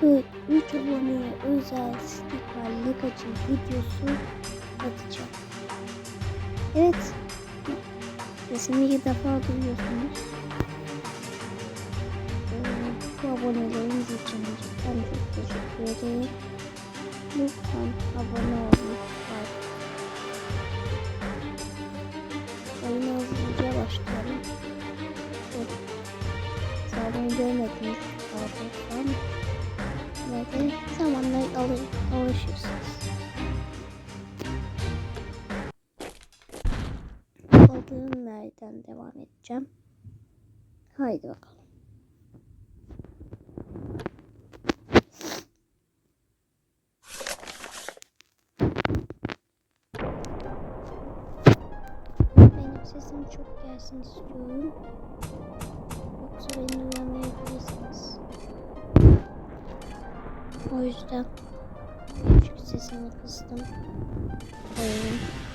43 aboneye özel sticker Legacy videosu atacağım. Evet. Sesimi ilk defa duyuyorsunuz. Ee, bu aboneleriniz için cidden çok teşekkür ederim. Lütfen abone olun. Bak. Oyuna hızlıca başlayalım. Çok zaten görmediniz yerden devam edeceğim. Haydi bakalım. Benim sesim çok gelsin istiyorum. Yoksa beni uyamayabilirsiniz. O yüzden küçük sesimi kıstım. Oyunun.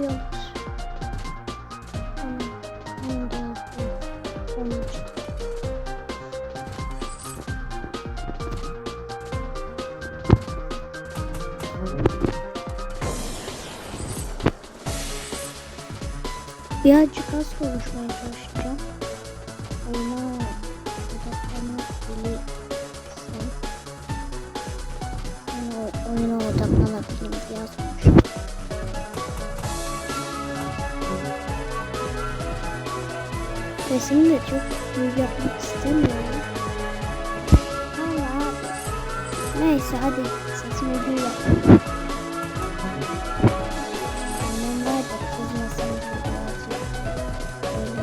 Geliyorlar. Birazcık az konuşmaya çalışacağım. Oyuna odaklanmak o- oyuna odaklanabileyim biraz Sesimi de çok büyük yapmak istemiyorum. Ama neyse hadi sesimi büyük yapayım. Annem var da kızmasın birazcık öyle.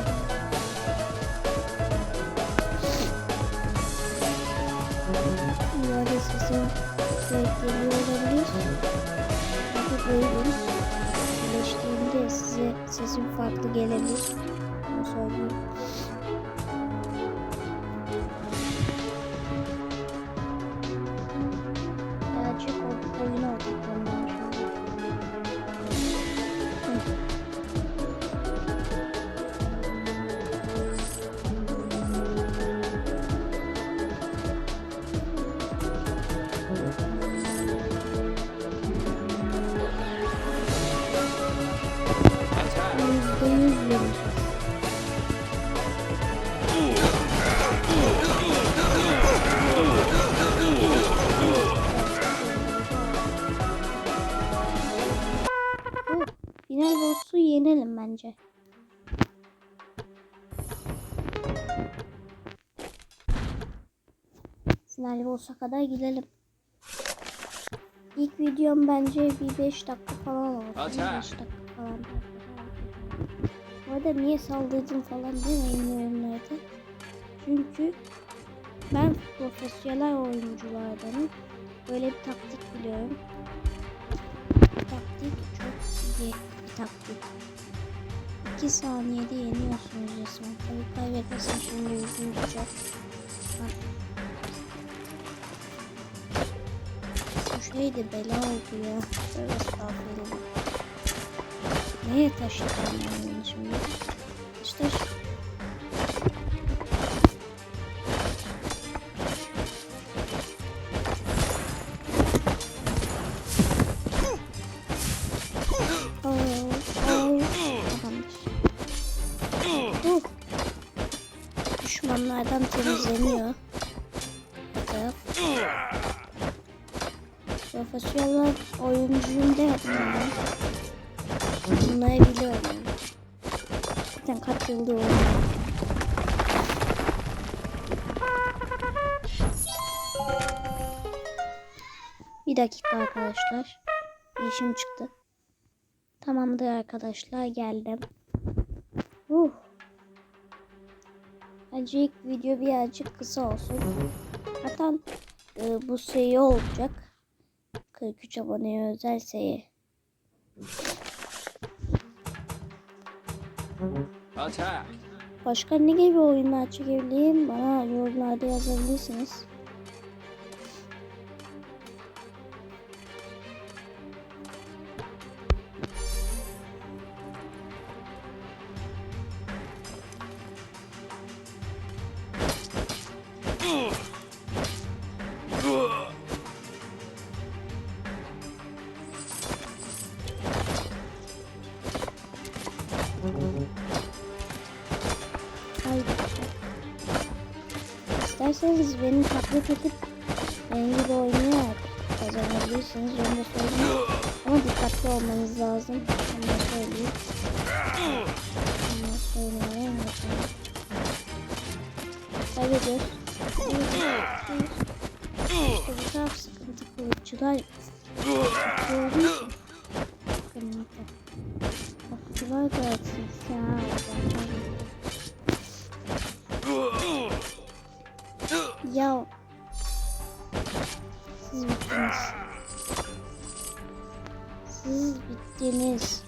Bu arada sesim direkt geliyor olabilir. Hadi buyurun. Birleştiğinde size sesim farklı gelebilir. Bunu söyleyeyim. Birazcık bence. Final boss'a kadar gidelim. İlk videom bence bir 5 dakika falan olsun. 5 Atak. dakika falan. Bu arada niye saldırdım falan demeyin yorumlarda. Çünkü ben profesyonel oyunculardanım. Böyle bir taktik biliyorum. Bu taktik çok iyi bir taktik. 2 saniyede yeniyorsunuz resmen. Tabii kaybetmesin şimdi üzüldükçe. Bak. Bu şey de bela oldu ya. Tövbe estağfurullah. Neye taşıdım ben şimdi? İşte Oo, kaç yıldır oynuyorum. Bir dakika arkadaşlar. Bir işim çıktı. Tamamdır arkadaşlar geldim. Uh. Bence ilk video birazcık kısa olsun. Zaten e, bu seri olacak. 43 aboneye özel seri. Başka ne gibi oyunlar çekebileyim? Bana yorumlarda yazabilirsiniz. Mm-hmm. İsterseniz benim taklit edip benim gibi oynayarak kazanabilirsiniz. Onu da söyleyeyim. Ama dikkatli olmanız lazım. Onu da söyleyeyim. Onu da söyleyeyim. Kaybediyoruz. İşte bu taraf sıkıntı kılıççılar. Gördüğünüz mü? Sıkıntı. Okçular da Siz bittiniz. Siz bittiniz.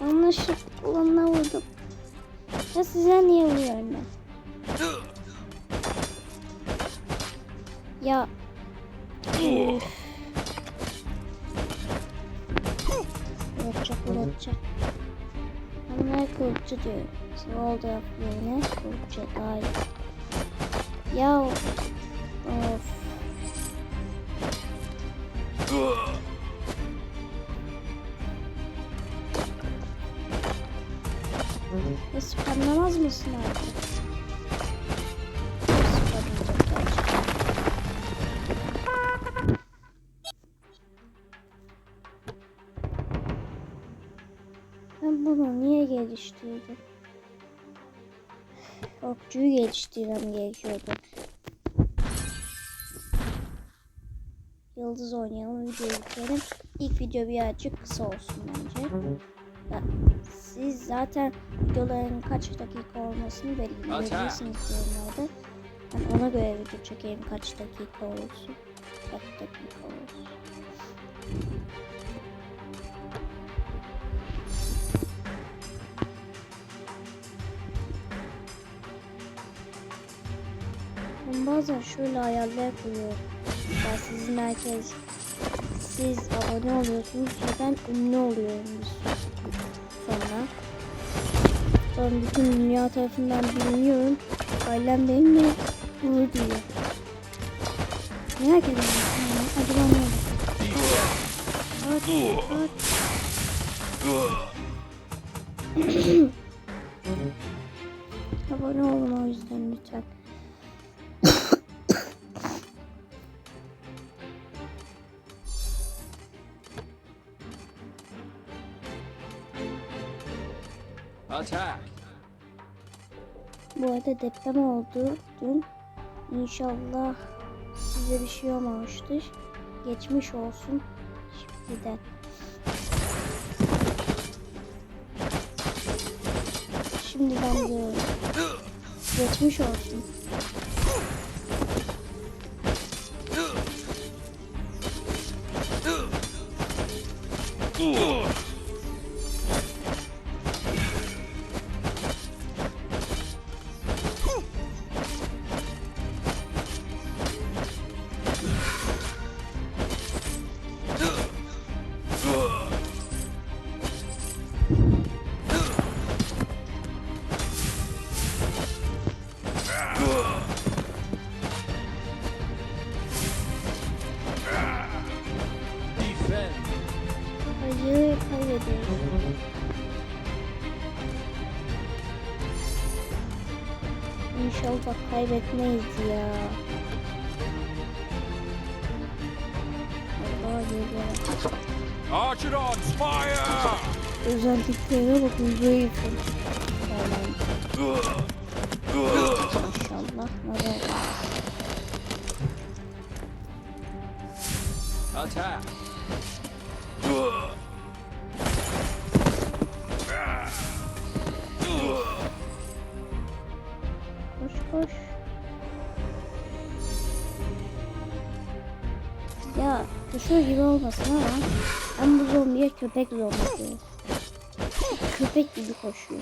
Yanlışlıkla ona vurdum. Ya size niye vuruyorum ben? Ya. Üf. Uğraşacak uğraşacak. Onlar kılıççı diyor. Sol taraf yerine kılıççı daha iyi. Ya. Of. Spamlamaz mısın artık? Ben bunu niye geliştirdim? Okçuyu geliştirmem gerekiyordu. Yıldız oynayalım, video bitirelim. İlk video birazcık kısa olsun bence. Ya, siz zaten videoların kaç dakika olmasını belirleyebilirsiniz yorumlarda. Ben ona göre video çekeyim kaç dakika olsun. Kaç dakika olsun. Ben bazen şöyle hayaller kuruyorum. Ya sizin herkes siz abone oluyorsunuz ve ben ünlü oluyorum sonra. Sonra bütün dünya tarafından biliniyorum. Ailem benimle gurur duyuyor. Merak ediyorum. Yani, acaba ne. Abone olun o yüzden lütfen. Attack! Bu arada deprem oldu dün. İnşallah size bir şey olmamıştır. Geçmiş olsun şimdiden. Şimdiden diyorum. Geçmiş olsun. İnşallah kaybetmeyiz ya. Allah. Archidons, fire! Özelliklerine bakın zayıfım. İnşallah nazar. Attack! Koş. Ya kuşu gibi olmasın ama ben bu zombiye köpek zombi diyorum. Köpek gibi koşuyor.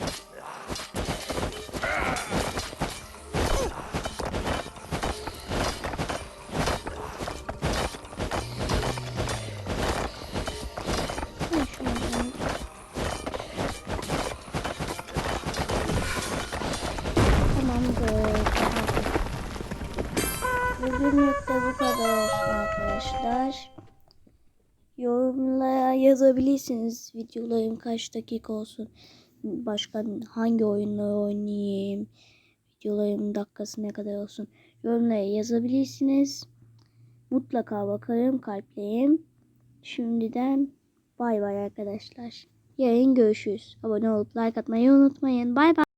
Yazabilirsiniz videolarım kaç dakika olsun. Başka hangi oyunları oynayayım. videolarımın dakikası ne kadar olsun yorumlara yazabilirsiniz. Mutlaka bakarım kalpleyim. Şimdiden bay bay arkadaşlar. Yarın görüşürüz. Abone olup like atmayı unutmayın. Bay bay.